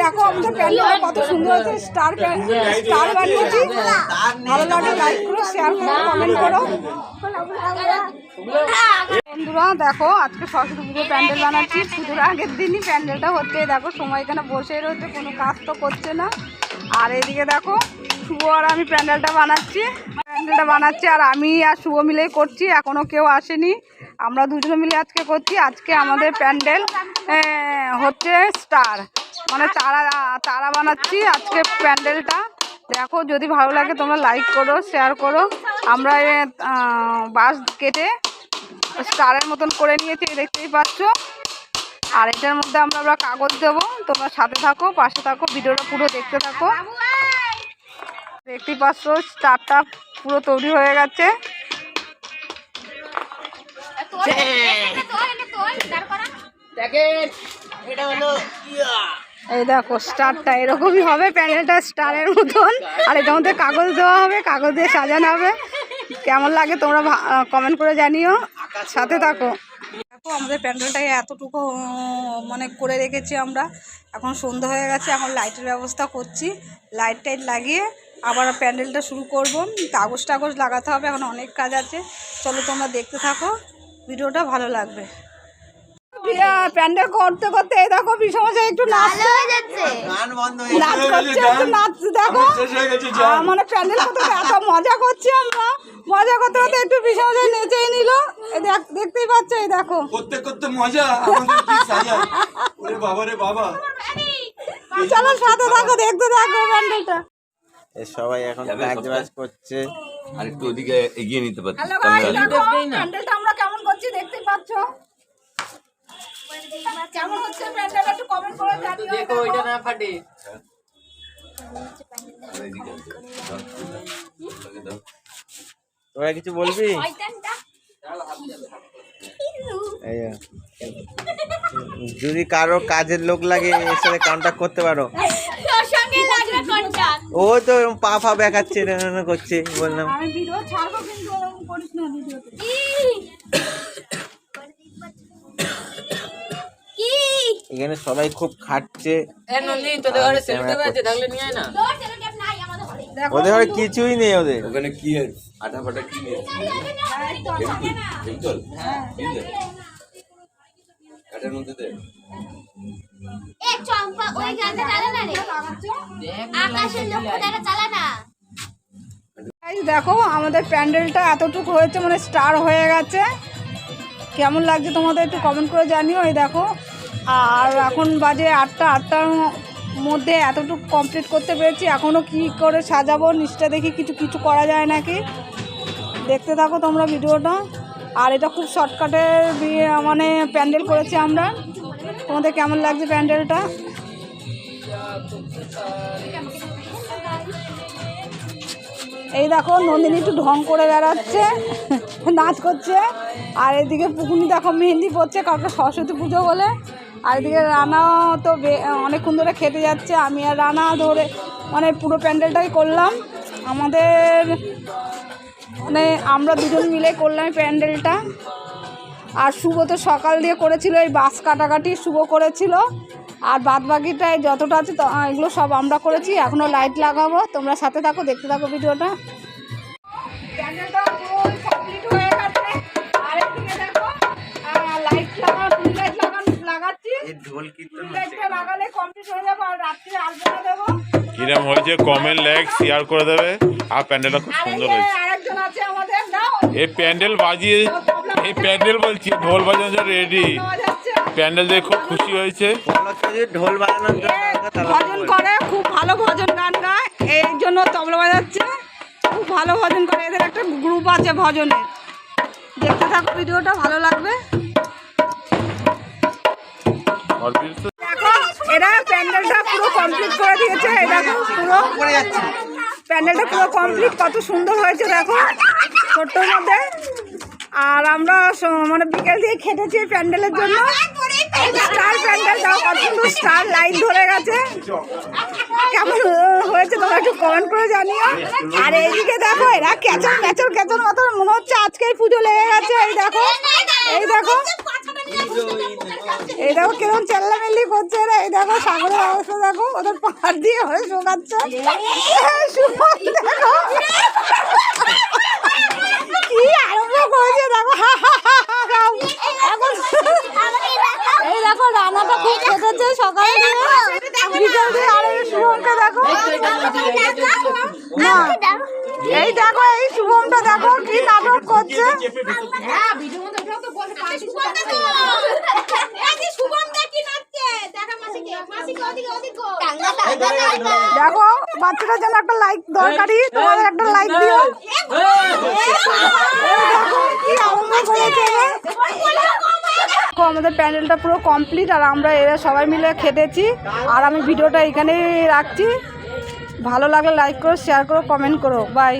দেখো আমাদের প্যান্ডেলটা কত সুন্দর হয়েছে, স্টার স্টার বানিয়েছি ভালো লাগলে লাইক করো শেয়ার করো কমেন্ট করো। বন্ধুরা, দেখো, আজকে সরস্বতী পুজো প্যান্ডেল বানাচ্ছি। পুজোর আগের দিনই প্যান্ডেলটা হচ্ছে। দেখো, সময় এখানে বসে রয়েছে, কোনো কাজ তো করছে না। আর এদিকে দেখো, শুভ আর আমি প্যান্ডেলটা বানাচ্ছি। প্যান্ডেলটা বানাচ্ছি, আর আমি আর শুভ মিলেই করছি এখনও কেউ আসেনি। আমরা দুজনে মিলে আজকে করছি। আজকে আমাদের প্যান্ডেল হচ্ছে স্টার। মানে তারা তারা বানাচ্ছি আজকে প্যান্ডেলটা। দেখো যদি ভালো লাগে তোমরা লাইক করো শেয়ার করো। আমরা এ, আহ, বাঁশ কেটে স্টারের মতন করে নিয়েছি দেখতেই পাচ্ছ। আর এটার মধ্যে আমরা আমরা কাগজ দেবো। তোমরা সাথে থাকো পাশে থাকো ভিডিওটা পুরো দেখতে থাকো। দেখতেই পাচ্ছ স্টারটা পুরো তৈরি হয়ে গেছে। এই দেখো স্টারটা এরকমই হবে, প্যানেলটা স্টারের মতন। আর এটার মধ্যে কাগজ দেওয়া হবে, কাগজ দিয়ে সাজানো হবে। কেমন লাগে তোমরা কমেন্ট করে জানিও। সাথে থাকো। দেখো, আমাদের প্যান্ডেলটাকে এতটুকু মানে করে রেখেছি আমরা। এখন সন্ধ্যা হয়ে গেছে, এখন লাইটের ব্যবস্থা করছি। লাইট টাইট লাগিয়ে আবার প্যান্ডেলটা শুরু করব। কাগজ টাগজ লাগাতে হবে, এখন অনেক কাজ আছে। চলো তোমরা দেখতে থাকো। ভিডিওটা ভালো লাগবে। প্যান্ডেল করতে করতে এই দেখো বিষমশাই একটু নাচছে নাচ করছে একটু নাচ দেখো। মানে প্যান্ডেল করতে এত মজা করছি আমরা। মজা করতে করতে একটু বিষমশাই নেচেই নিল। দেখতেই পাচ্ছ এই দেখো। করতে করতে মজা ওরে বাবা রে বাবা। চলো সাথে থাকো দেখতে থাকো প্যান্ডেলটা। সবাই এখন কাজ করছে। আর একটু ওদিকে এগিয়ে নিতে পারতি হ্যালো প্যান্ডেলটা আমরা কেমন করছি দেখতেই পাচ্ছ? কেমন হচ্ছে প্যান্ডেল একটু কমেন্ট করে জানিও দেখো এটা না তোরা কিছু বলবি? যদি কারও কাজের লোক লাগে এর সাথে কন্ট্যাক্ট করতে পারো। ও তো এরকম পা ফা বেকাচ্ছে করছে বললাম। আমি ভিডিও ছাড়বো কিন্তু করিস না ভিডিওতে এখানে সবাই খুব খাটছে। ওদের কিছুই নেই ওদের। ওখানে কি আটা ফাটা কি নিয়ে মধ্যে দে। আকাশের লক্ষ্য দ্বারা চালা না। গাইস দেখো আমাদের প্যান্ডেলটা এতটুকু হয়েছে মানে স্টার হয়ে গেছে। কেমন লাগছে তোমাদের একটু কমেন্ট করে জানিও। এই দেখো আর এখন বাজে আটটা, আটটার মধ্যে এতটুকু কমপ্লিট করতে পেরেছি। এখনও কি করে সাজাবো নিচটা দেখি কিছু কিছু করা যায় নাকি? দেখতে থাকো তোমরা ভিডিওটা। আর এটা খুব শর্টকাটে মানে প্যান্ডেল করেছি আমরা। তোমাদের কেমন লাগছে প্যান্ডেলটা? এই দেখো, নন্দিনী একটু ঢং করে বেড়াচ্ছে, নাচ করছে। আর এদিকে পুকুনি দেখো, মেহেন্দি পড়ছে কাউকে সরস্বতী পুজো বলে। আর এদিকে রানা তো বে- অনেকক্ষণ ধরে খেতে যাচ্ছে আমি আর রানা ধরে মানে পুরো প্যান্ডেলটাই করলাম। আমাদের মানে আমরা দুজন মিলে করলাম এই প্যান্ডেলটা। আর শুভ তো সকাল দিয়ে করেছিল এই বাস কাটাকাটি শুভ করেছিল। আর বাদ বাকিটায় যতটা আছে এগুলো সব আমরা করেছি। এখনও লাইট লাগাবো তোমরা সাথে থাকো দেখতে থাকো ভিডিওটা। প্যান্ডেলটা কিরম হয়েছে কমেন্ট লাইক শেয়ার করে দেবে। আর প্যান্ডেলটা খুব সুন্দর হয়েছে। আরেকজন আছে আমাদের নাও। এই প্যান্ডেল বাজিয়ে এই প্যান্ডেল বলছি ঢোল বাজানো রেডি প্যান্ডেল দেখে খুব খুশি হয়েছে। ঢোল বাজানোর তাহলে ভজন করে খুব ভালো ভজন গান গায়। এই জন্য তবলা বাজাচ্ছে। খুব ভালো ভজন করে। এদের একটা গ্রুপ আছে ভজনের দেখতে থাকো ভিডিওটা ভালো লাগবে। এরা প্যান্ডেলটা পুরো কমপ্লিট করে দিয়েছে দেখো পুরো। প্যান্ডেলটা পুরো কমপ্লিট কত সুন্দর হয়েছে, দেখো, ছোট্টর মধ্যে। আর আমরা মানে বিকেল দিয়ে খেটেছি প্যান্ডেলের জন্য। স্টার প্যান্ডেল দাও কত সুন্দর স্টার লাইট ধরে গেছে। কেমন হয়েছে তোমরা একটু কমেন্ট করে জানিও। আর এইদিকে দেখো, এরা ক্যাচার ম্যাচার ক্যাচার মতন মনে হচ্ছে আজকেই পুজো লেগে গেছে, এই দেখো। এই দেখো। এই দেখো কীরকম চেল্লামেল্লি করছে রে। এই দেখো সাগরের অবস্থা দেখো। ওদের পাহাড় দিয়ে হয়ে শোকাচ্ছে দেখো। কি আরম্ভ করেছে দেখো। এই দেখো রান্নাটা খুব খেতেছে সকালে। দিয়ে আর দেখো। না। এই দেখো এই শুভমটা দেখো কি নাটক করছে। দেখো। বাচ্চাটার জন্য একটা লাইক দরকারি তোমাদের একটা লাইক দিও। আমাদের প্যান্ডেলটা পুরো কমপ্লিট আর আমরা এরা সবাই মিলে খেতেছি। আর আমি ভিডিওটা এখানেই রাখছি। ভালো লাগলে লাইক করো শেয়ার করো কমেন্ট করো। বাই